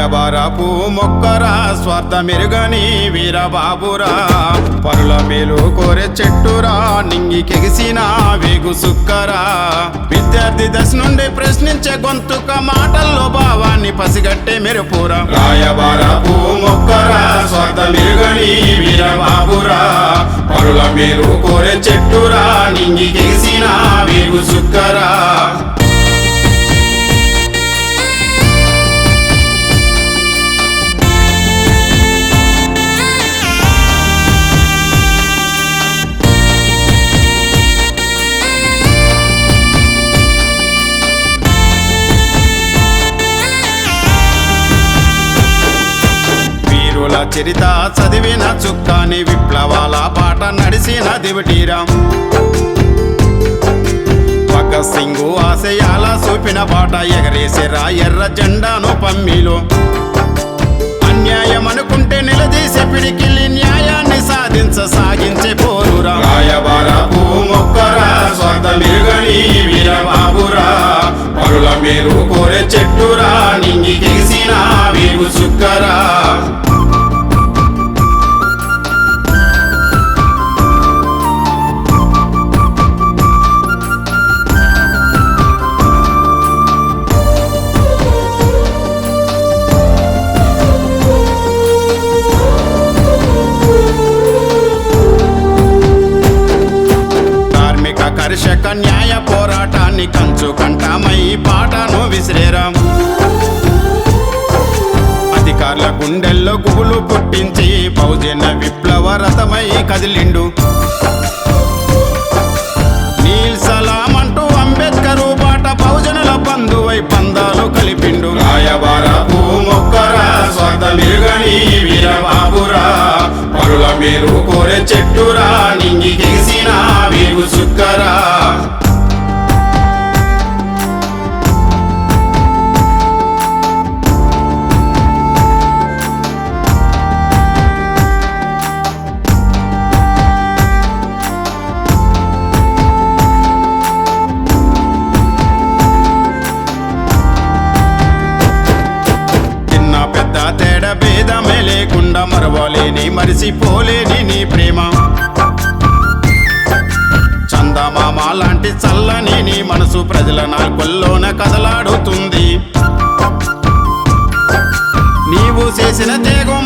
రాయబారపు మొక్కరా స్వార్థ మెరుగని వీరబాబురా. పరుల మేలు కోరే చెట్టురా నింగి కెగిసిన వేగు సుక్కరా. విద్యార్థి దశ నుండి ప్రశ్నించే గొంతుక మాటల్లో భావాన్ని పసిగట్టే మెరుపురా. రాయబారపు మొక్కరా స్వార్థ మెరుగని వీరబాబురా. పరుల మేలు కోరే చెట్టురా నింగి కెగిసిన వేగు సుక్కరా. చరిత చదివిన చుక్కాని విప్లవాల పాట నడిసిన దివిటీరాం. భగత్ సింగ్ ఆశయాల చూపిన పాట ఎగరేసిరా ఎర్ర జెండాను పమ్మిలో. అన్యాయం అనుకుంటే నిలదీసే పిడికిల్లి న్యాయాన్ని సాధించ సాగించే పోరురా. రాయబారపు మొక్కరా వీరబాబురా పరుల మీరు కోరే చెట్టురా న్యాయ పోరాటాన్ని కంచు కంటామై పాటను విసిరేరాం. అధికారుల గుండెల్లో గుబులు పుట్టించి బహుజన విప్లవ రథమై కదిలిండు. నీల్ సలాం అంటూ అంబేద్కరు పాట బహుజనుల బంధువై పందాలు కలిపిండు. రాయబారపు మొక్కరా స్వార్థ మిరుగని వీరబాబురా పరుల మీరు కోరే చెట్టురా లేకుండా మరవలేని మరిసిపోలేని నీ ప్రేమ. చందమామ లాంటి చల్లని నీ మనసు ప్రజల నాల్కొల్లోన కదలాడుతుంది. నీవు చేసిన త్యాగం